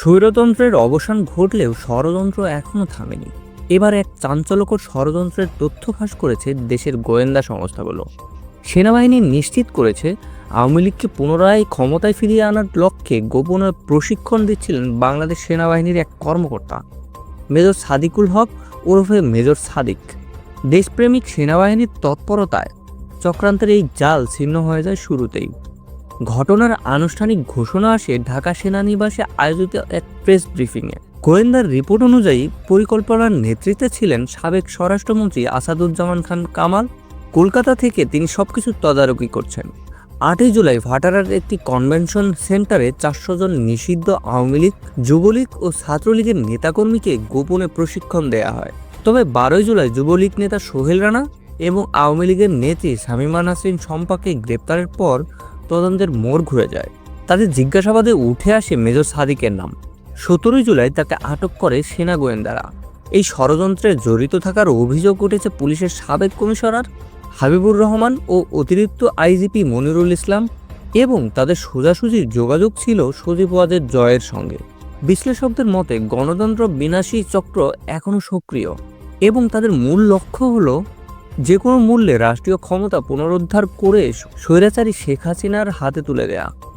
স্বৈরতন্ত্রের অবসান ঘটলেও ষড়যন্ত্র এখনও থামেনি। এবার এক চাঞ্চল্যকর ষড়যন্ত্রের তথ্য ফাঁস করেছে দেশের গোয়েন্দা সংস্থাগুলো। সেনাবাহিনী নিশ্চিত করেছে, আওয়ামী লীগকে পুনরায় ক্ষমতায় ফিরিয়ে আনার লক্ষ্যে গোপনে প্রশিক্ষণ দিচ্ছিলেন বাংলাদেশ সেনাবাহিনীর এক কর্মকর্তা। মেজর সাদিকুল হক ওরফে মেজর সাদিক। দেশপ্রেমিক সেনাবাহিনীর তৎপরতায় চক্রান্তের এই জাল ছিন্ন হয়ে যায় শুরুতেই। ঘটনার আনুষ্ঠানিক ঘোষণা আসে ঢাকা সেনানিবাসে আয়োজিত এক প্রেস ব্রিফিংয়ে। গোয়েন্দার রিপোর্ট অনুযায়ী পরিকল্পনার নেতৃত্বে ছিলেন সাবেক স্বরাষ্ট্রমন্ত্রী আসাদুজ্জামান খান কামাল। কলকাতা থেকে তিনি সবকিছু তদারকি করছেন। আটই জুলাই ভাটারার একটি কনভেনশন সেন্টারে চারশো জন নিষিদ্ধ আওয়ামী লীগ, যুবলীগ ও ছাত্রলীগের নেতাকর্মীকে গোপনে প্রশিক্ষণ দেয়া হয়। তবে বারোই জুলাই যুবলীগ নেতা সোহেল রানা এবং আওয়ামী লীগের নেত্রী শামীমা নাসরিন শম্পাকে গ্রেপ্তারের পর তদন্তের মোড় ঘুরে যায়। তাদের জিজ্ঞাসাবাদে উঠে আসে মেজর সাদিকের নাম। সতেরোই জুলাই তাকে আটক করে সেনা গোয়েন্দারা। এই ষড়যন্ত্রে জড়িত থাকার অভিযোগ উঠেছে পুলিশের সাবেক কমিশনার হাবিবুর রহমান ও অতিরিক্ত আইজিপি মনিরুল ইসলাম এবং তাদের সোজাসুজি যোগাযোগ ছিল সজীব ওয়াজের জয়ের সঙ্গে। বিশ্লেষকদের মতে গণতন্ত্র বিনাশী চক্র এখনও সক্রিয় এবং তাদের মূল লক্ষ্য হলো যে কোনো মূল্যে রাষ্ট্রীয় ক্ষমতা পুনরুদ্ধার করে স্বৈরাচারী শেখ হাসিনার হাতে তুলে দেয়া।